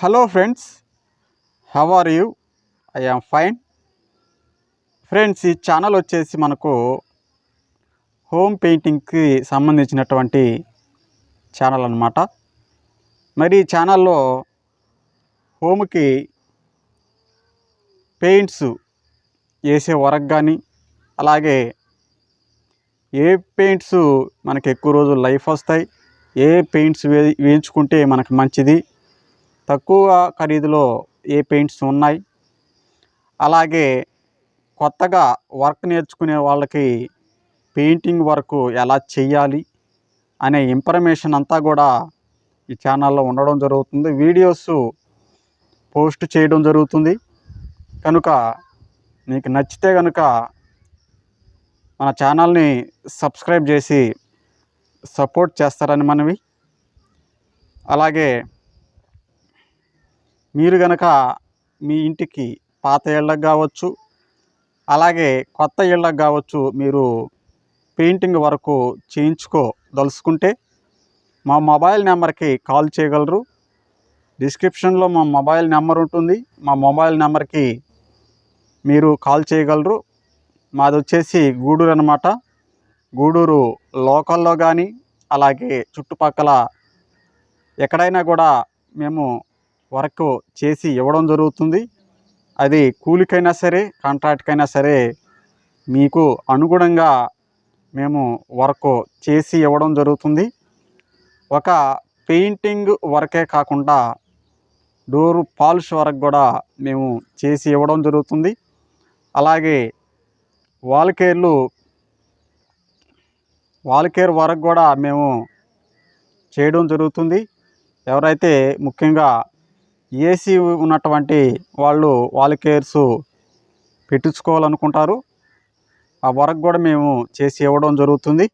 Hello friends how are you I am fine friends ఈ channel వచ్చేసి మనకు home పెయింటింగ్కి సంబంధించినటువంటి ఛానల్ అన్నమాట. మరి ఈ ఛానల్లో హోమ్కి పెయింట్స్ వేసే వరకు కానీ అలాగే ఏ పెయింట్స్ మనకి ఎక్కువ రోజులు లైఫ్ వస్తాయి ఏ పెయింట్స్ వే వేయించుకుంటే మనకు మంచిది తక్కువ ఖరీదులో ఏ పెయింట్స్ ఉన్నాయి? అలాగే కొత్తగా వర్క్ నేర్చుకునే వాళ్ళకి పెయింటింగ్ వర్క్ ఎలా చేయాలి అనే ఇన్ఫర్మేషన్ అంతా కూడా ఈ ఛానల్లో ఉండడం జరుగుతుంది. వీడియోస్ పోస్ట్ చేయడం జరుగుతుంది. కనుక మీకు నచ్చితే కనుక మన ఛానల్ని సబ్స్క్రైబ్ చేసి సపోర్ట్ చేస్తారని మనవి. అలాగే మీరు గనక మీ ఇంటికి పాత ఇళ్ళకు కావచ్చు అలాగే కొత్త ఇళ్ళకు కావచ్చు మీరు పెయింటింగ్ వరకు చేయించుకోదలుచుకుంటే మా మొబైల్ నెంబర్కి కాల్ చేయగలరు. డిస్క్రిప్షన్లో మా మొబైల్ నెంబర్ ఉంటుంది. మా మొబైల్ నెంబర్కి మీరు కాల్ చేయగలరు. మాది వచ్చేసి గూడూరు అనమాట గూడూరు లోకల్లో కానీ అలాగే చుట్టుపక్కల ఎక్కడైనా కూడా మేము వర్క్ చేసి ఇవ్వడం జరుగుతుంది. అది కూలికైనా సరే కాంట్రాక్ట్కైనా సరే మీకు అనుగుణంగా మేము వర్క్ చేసి ఇవ్వడం జరుగుతుంది. ఒక పెయింటింగ్ వర్కే కాకుండా డోర్ పాలిష్ వర్క్ కూడా మేము చేసి ఇవ్వడం జరుగుతుంది. అలాగే వాల్కేర్లు వాల్కేర్ వరకు వర్క్ కూడా మేము చేయడం జరుగుతుంది. ఎవరైతే ముఖ్యంగా ఏసీ ఉన్నటువంటి వాళ్ళు వాల్ కేర్స్ పెట్టించుకోవాలనుకుంటారు. ఆ వరకు కూడా మేము చేసి ఇవ్వడం జరుగుతుంది.